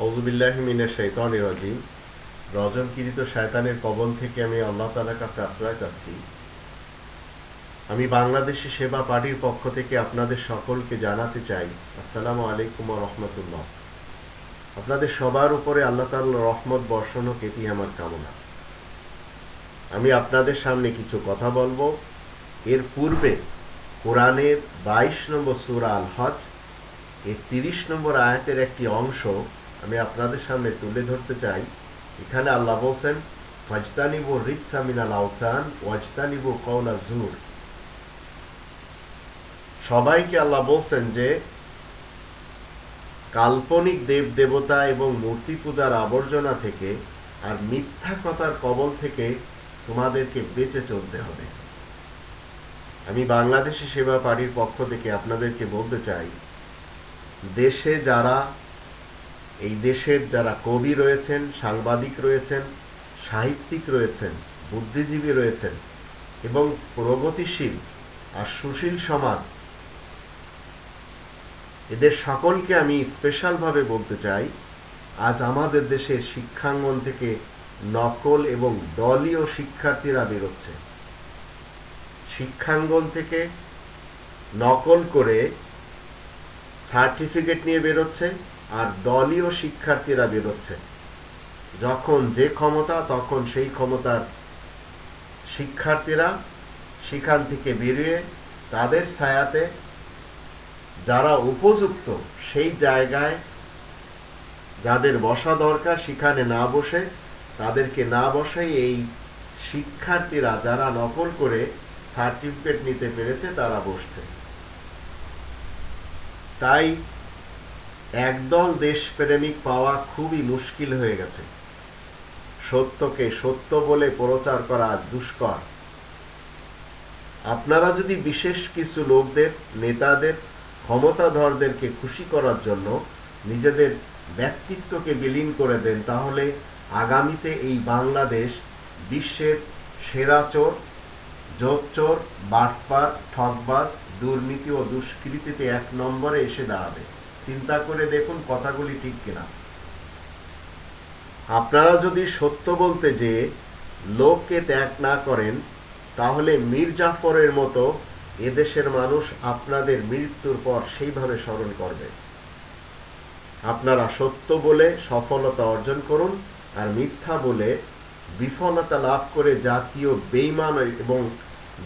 রাজিম। রজনকিরিত শয়তানের কবল থেকে আমি আল্লাহ তালার কাছে আশ্রয় চাচ্ছি। আমি বাংলাদেশি সেবা পার্টির পক্ষ থেকে আপনাদের সকলকে জানাতে চাই, আসসালামু আলাইকুম রহমতুল্লাহ। আপনাদের সবার উপরে আল্লাহ তাল্লাহ রহমত, বর্ষণ হোক, এটি আমার কামনা। আমি আপনাদের সামনে কিছু কথা বলব। এর পূর্বে কোরআনের বাইশ নম্বর সুরা আল হজ এর তিরিশ নম্বর আয়াতের একটি অংশ আমি আপনাদের সামনে তুলে ধরতে চাই। এখানে আল্লাহ বলছেন, ফজতানিব রিক্সা মিনাল আওতান, ওয়াজতানিব কৌলা জুর সবাইকে আল্লাহ বলছেন যে, কাল্পনিক দেব দেবতা এবং মূর্তি পূজার আবর্জনা থেকে আর মিথ্যা কথার কবল থেকে তোমাদেরকে বেঁচে চলতে হবে। আমি বাংলাদেশি সেবা পার্টির পক্ষ থেকে আপনাদেরকে বলতে চাই, দেশে যারা এই দেশের যারা কবি রয়েছেন, সাংবাদিক রয়েছেন, সাহিত্যিক রয়েছেন, বুদ্ধিজীবী রয়েছেন এবং প্রগতিশীল আর সুশীল সমাজ, এদের সকলকে আমি স্পেশালভাবে বলতে চাই, আজ আমাদের দেশের শিক্ষাঙ্গন থেকে নকল এবং দলীয় শিক্ষার্থীরা বেরোচ্ছে। শিক্ষাঙ্গন থেকে নকল করে সার্টিফিকেট নিয়ে বেরোচ্ছে। আর দলীয় শিক্ষার্থীরা বেরোচ্ছে। যখন যে ক্ষমতা, তখন সেই ক্ষমতার শিক্ষার্থীরা সেখান থেকে বেরিয়ে তাদের ছায়াতে, যারা উপযুক্ত সেই জায়গায় যাদের বসা দরকার, সেখানে না বসে, তাদেরকে না বসাই এই শিক্ষার্থীরা যারা নকল করে সার্টিফিকেট নিতে পেরেছে, তারা বসছে। তাই একদল দেশপ্রেমিক পাওয়া খুবই মুশকিল হয়ে গেছে। সত্যকে সত্য বলে প্রচার করা দুষ্কর। আপনারা যদি বিশেষ কিছু লোকদের, নেতাদের, ক্ষমতাধরদেরকে খুশি করার জন্য নিজেদের ব্যক্তিত্বকে বিলীন করে দেন, তাহলে আগামীতে এই বাংলাদেশ বিশ্বের সেরা চোর যোগচোর বাটপার ঠকবাজ দুর্নীতি ও দুষ্কৃতিতে এক নম্বরে এসে দাঁড়াবে। চিন্তা করে দেখুন কথাগুলি ঠিক কিনা। আপনারা যদি সত্য বলতে যে লোককে ত্যাগ না করেন, তাহলে মীর জাফরের মতো এদেশের মানুষ আপনাদের মৃত্যুর পর সেইভাবে স্মরণ করবে। আপনারা সত্য বলে সফলতা অর্জন করুন আর মিথ্যা বলে বিফলতা লাভ করে জাতীয় বেইমান এবং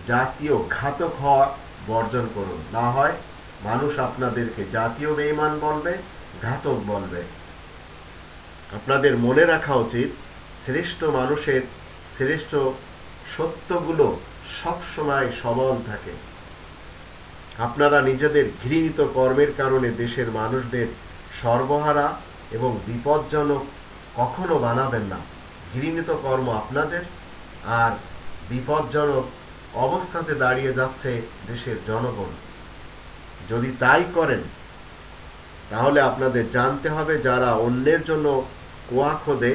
জাতীয় ঘাতক হওয়া বর্জন করুন। না হয় মানুষ আপনাদেরকে জাতীয় বেইমান বলবে, ঘাতক বলবে। আপনাদের মনে রাখা উচিত, শ্রেষ্ঠ মানুষের শ্রেষ্ঠ সত্যগুলো সবসময় সবল থাকে। আপনারা নিজেদের ঘৃণিত কর্মের কারণে দেশের মানুষদের সর্বহারা এবং বিপজ্জনক কখনো বানাবেন না। ঘৃণিত কর্ম আপনাদের আর বিপজ্জনক অবস্থাতে দাঁড়িয়ে যাচ্ছে দেশের জনগণ। যদি তাই করেন, তাহলে আপনাদের জানতে হবে যারা অন্যের জন্য কোয়া খোদে,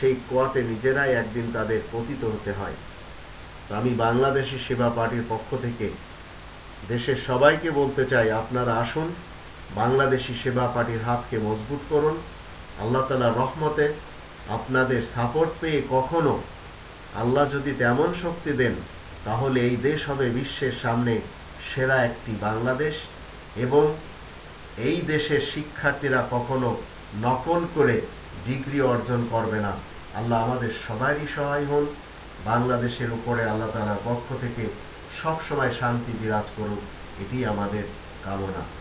সেই কোয়াতে নিজেরাই একদিন তাদের পতিত হতে হয়। আমি বাংলাদেশি সেবা পার্টির পক্ষ থেকে দেশের সবাইকে বলতে চাই, আপনারা আসুন, বাংলাদেশি সেবা পার্টির হাতকে মজবুত করুন। আল্লাহ তালা রহমতে আপনাদের সাপোর্ট পেয়ে কখনো আল্লাহ যদি তেমন শক্তি দেন, তাহলে এই দেশ হবে বিশ্বের সামনে সেরা একটি বাংলাদেশ এবং এই দেশের শিক্ষার্থীরা কখনো নকল করে ডিগ্রি অর্জন করবে না। আল্লাহ আমাদের সবারই সহায় হন। বাংলাদেশের উপরে আল্লাহ তালার পক্ষ থেকে সবসময় শান্তি বিরাজ করুক, এটি আমাদের কামনা।